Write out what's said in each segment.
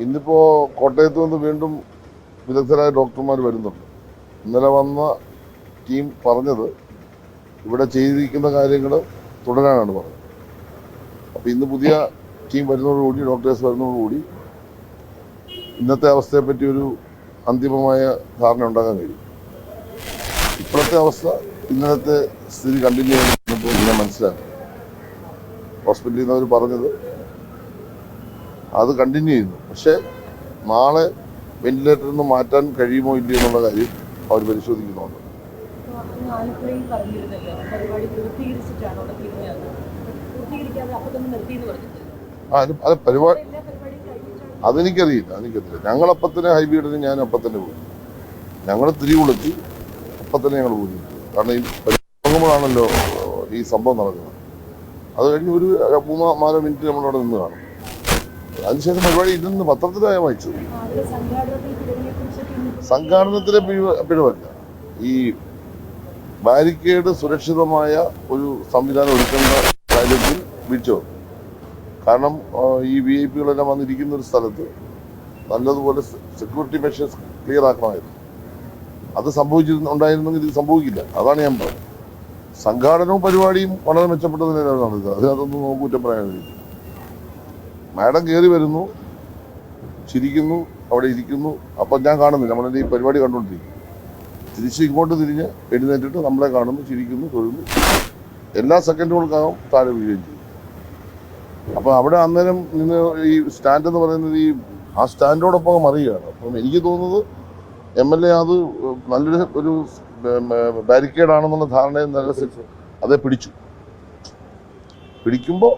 ഇന്നിപ്പോ കോട്ടയത്ത് നിന്ന് വീണ്ടും വിദഗ്ധരായ ഡോക്ടർമാർ വരുന്നുണ്ട്. ഇന്നലെ വന്ന ടീം പറഞ്ഞത് ഇവിടെ ചെയ്തിരിക്കുന്ന കാര്യങ്ങൾ തുടരാനാണ് പറഞ്ഞത്. അപ്പൊ ഇന്ന് പുതിയ ടീം വരുന്നതോടുകൂടി ഡോക്ടേഴ്സ് വരുന്നതോടുകൂടി ഇന്നത്തെ അവസ്ഥയെ പറ്റി ഒരു അന്തിമമായ ധാരണ ഉണ്ടാകാൻ കഴിയും. ഇപ്പോഴത്തെ അവസ്ഥ ഇന്നത്തെ സ്ഥിതി കണ്ടിന്യൂ ചെയ്യുന്നു ഞാൻ മനസ്സിലാക്കി. ഹോസ്പിറ്റലിൽ നിന്ന് അവർ പറഞ്ഞത് അത് കണ്ടിന്യൂ ചെയ്യുന്നു. പക്ഷേ നാളെ വെന്റിലേറ്ററിൽ നിന്ന് മാറ്റാൻ കഴിയുമോ ഇല്ലയോ എന്നുള്ള കാര്യം അവർ പരിശോധിക്കുന്നുണ്ട്. അത് പരിപാടി അതെനിക്കറിയില്ല. ഞങ്ങൾ അപ്പത്തന്നെ ഹൈബീഡിന് ഞാൻ അപ്പത്തന്നെ പോയി. ഞങ്ങൾ തിരി കൊളുത്തി അപ്പത്തന്നെ ഞങ്ങൾ പോയി. കാരണം ഈ തുടങ്ങുമ്പോഴാണല്ലോ ഈ സംഭവം നടക്കുന്നത്. അത് കഴിഞ്ഞ് ഒരു മൂന്നോ നാലോ മിനിറ്റ് നമ്മളവിടെ നിന്ന് കാണും. അതിനുശേഷം പരിപാടി ഇന്ന് പത്രത്തിലായ വായിച്ചു. സംഘാടനത്തിലെ പിഴവ് പിഴവല്ല. ഈ ബാരിക്കേഡ് സുരക്ഷിതമായ ഒരു സംവിധാനം ഒരുക്കുന്ന കാര്യത്തിൽ വന്നു കാരണം ഈ വി ഐ പികളെല്ലാം വന്നിരിക്കുന്ന ഒരു സ്ഥലത്ത് നല്ലതുപോലെ സെക്യൂരിറ്റി മെഷേഴ്സ് ക്ലിയർ ആക്കണമായിരുന്നു. അത് സംഭവിച്ചിരുന്നുണ്ടായിരുന്നെങ്കിൽ ഇത് സംഭവിക്കില്ല. അതാണ് ഞാൻ പറഞ്ഞത്. സംഘാടനവും പരിപാടിയും വളരെ മെച്ചപ്പെട്ടതിനാണ് നടന്നത്. അതിനകത്തൊന്നും നോക്കൂറ്റം കഴിയില്ല. മാഡം കയറി വരുന്നു ചിരിക്കുന്നു അവിടെ ഇരിക്കുന്നു. അപ്പം ഞാൻ കാണുന്നില്ല. നമ്മളെന്റെ ഈ പരിപാടി കണ്ടുകൊണ്ടിരിക്കും തിരിച്ച് ഇങ്ങോട്ട് തിരിഞ്ഞ് എഴുന്നേറ്റിട്ട് നമ്മളെ കാണുന്നു ചിരിക്കുന്നു തൊഴുന്നു. എല്ലാ സെക്കൻഡുകൾക്കാകും താഴെ വീഴുകയും ചെയ്യും. അപ്പം അവിടെ അന്നേരം നിന്ന് ഈ സ്റ്റാൻഡ് എന്ന് പറയുന്നത് ഈ ആ സ്റ്റാൻഡോടൊപ്പം അറിയുകയാണ് അപ്പം എനിക്ക് തോന്നുന്നത് എം എൽ എ അത് നല്ലൊരു ഒരു ബാരിക്കേഡാണെന്നുള്ള ധാരണയിൽ നല്ല അതേ പിടിച്ചു. പിടിക്കുമ്പോൾ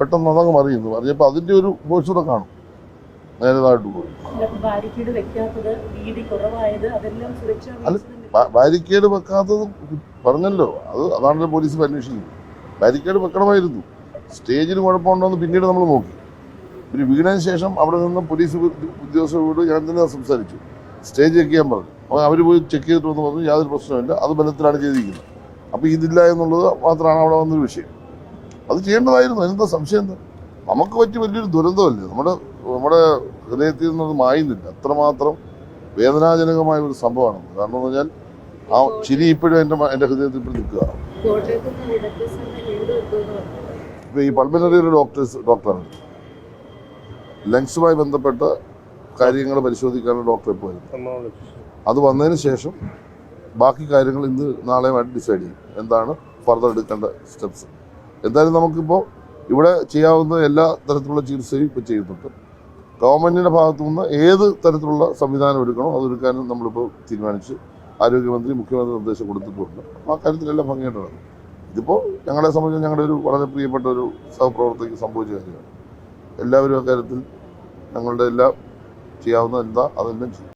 പെട്ടെന്ന് അതങ്ങ് മറിയുന്നു. മറിഞ്ഞപ്പോൾ അതിന്റെ ഒരു ഫോഴ്സ് കൂടെ കാണും. നേരതായിട്ട് പോയി. അല്ല, ബാരിക്കേഡ് വെക്കാത്തത് പറഞ്ഞല്ലോ. അത് അതാണല്ലോ പോലീസ് അന്വേഷിക്കുന്നത്. ബാരിക്കേഡ് വെക്കണമായിരുന്നു. സ്റ്റേജിന് കുഴപ്പമുണ്ടോന്ന് പിന്നീട് നമ്മൾ നോക്കി. പിന്നെ വീണതിന് ശേഷം അവിടെ നിന്ന് പോലീസ് ഉദ്യ- ഉദ്യോഗസ്ഥരോട് ഞാൻ തന്നെ സംസാരിച്ചു? സ്റ്റേജ് ചെക്ക് ചെയ്യാൻ പറഞ്ഞു. അപ്പോൾ അവർ പോയി ചെക്ക് ചെയ്തിട്ട് വന്ന് പറഞ്ഞു യാതൊരു പ്രശ്നമില്ല അത് ബലത്തിലാണ് ചെയ്തിരിക്കുന്നത്. അപ്പോൾ ഇതില്ല എന്നുള്ളത് മാത്രമാണ് അവിടെ വന്നൊരു വിഷയം. അത് ചെയ്യേണ്ടതായിരുന്നു. അതിനെന്താ സംശയം എന്താ? നമുക്ക് പറ്റി വലിയൊരു ദുരന്തമല്ലേ? നമ്മുടെ നമ്മുടെ ഹൃദയത്തിൽ നിന്നത് മായുന്നില്ല. അത്രമാത്രം വേദനാജനകമായ ഒരു സംഭവമാണ്. കാരണം എന്ന് പറഞ്ഞാൽ ആ ചിരി ഇപ്പോഴും എന്റെ എന്റെ ഹൃദയത്തിൽ ഇപ്പോഴും നിൽക്കുക. ഇപ്പോൾ ഈ പൾമിനറി ഡോക്ടേഴ്സ് ഡോക്ടറാണ്. ലങ്സുമായി ബന്ധപ്പെട്ട കാര്യങ്ങൾ പരിശോധിക്കാനുള്ള ഡോക്ടർ ഇപ്പോൾ വരുന്നത് അത് വന്നതിന് ശേഷം ബാക്കി കാര്യങ്ങൾ ഇന്ന് നാളെയുമായിട്ട് ഡിസൈഡ് ചെയ്യും. എന്താണ് ഫർദർ എടുക്കേണ്ട സ്റ്റെപ്സ്? എന്തായാലും നമുക്കിപ്പോൾ ഇവിടെ ചെയ്യാവുന്ന എല്ലാ തരത്തിലുള്ള ചികിത്സയും ഇപ്പോൾ ചെയ്യുന്നുണ്ട്. ഗവൺമെന്റിന്റെ ഭാഗത്തു നിന്ന് ഏത് തരത്തിലുള്ള സംവിധാനം എടുക്കണോ അതൊരുക്കാനും നമ്മളിപ്പോൾ തീരുമാനിച്ച് ആരോഗ്യമന്ത്രി മുഖ്യമന്ത്രി നിർദ്ദേശം കൊടുത്തിട്ടുണ്ട്. ആ കാര്യത്തിലെല്ലാം ഭംഗിയായിട്ട് നടക്കും ഇതിപ്പോൾ ഞങ്ങളെ സംബന്ധിച്ച് ഞങ്ങളുടെ ഒരു വളരെ പ്രിയപ്പെട്ട ഒരു സഹപ്രവർത്തകയ്ക്ക് സംഭവിച്ച കാര്യമാണ്. എല്ലാവരും അക്കാര്യത്തിൽ ഞങ്ങളുടെ എല്ലാം ചെയ്യാവുന്ന എന്താ അതെല്ലാം ചെയ്യും.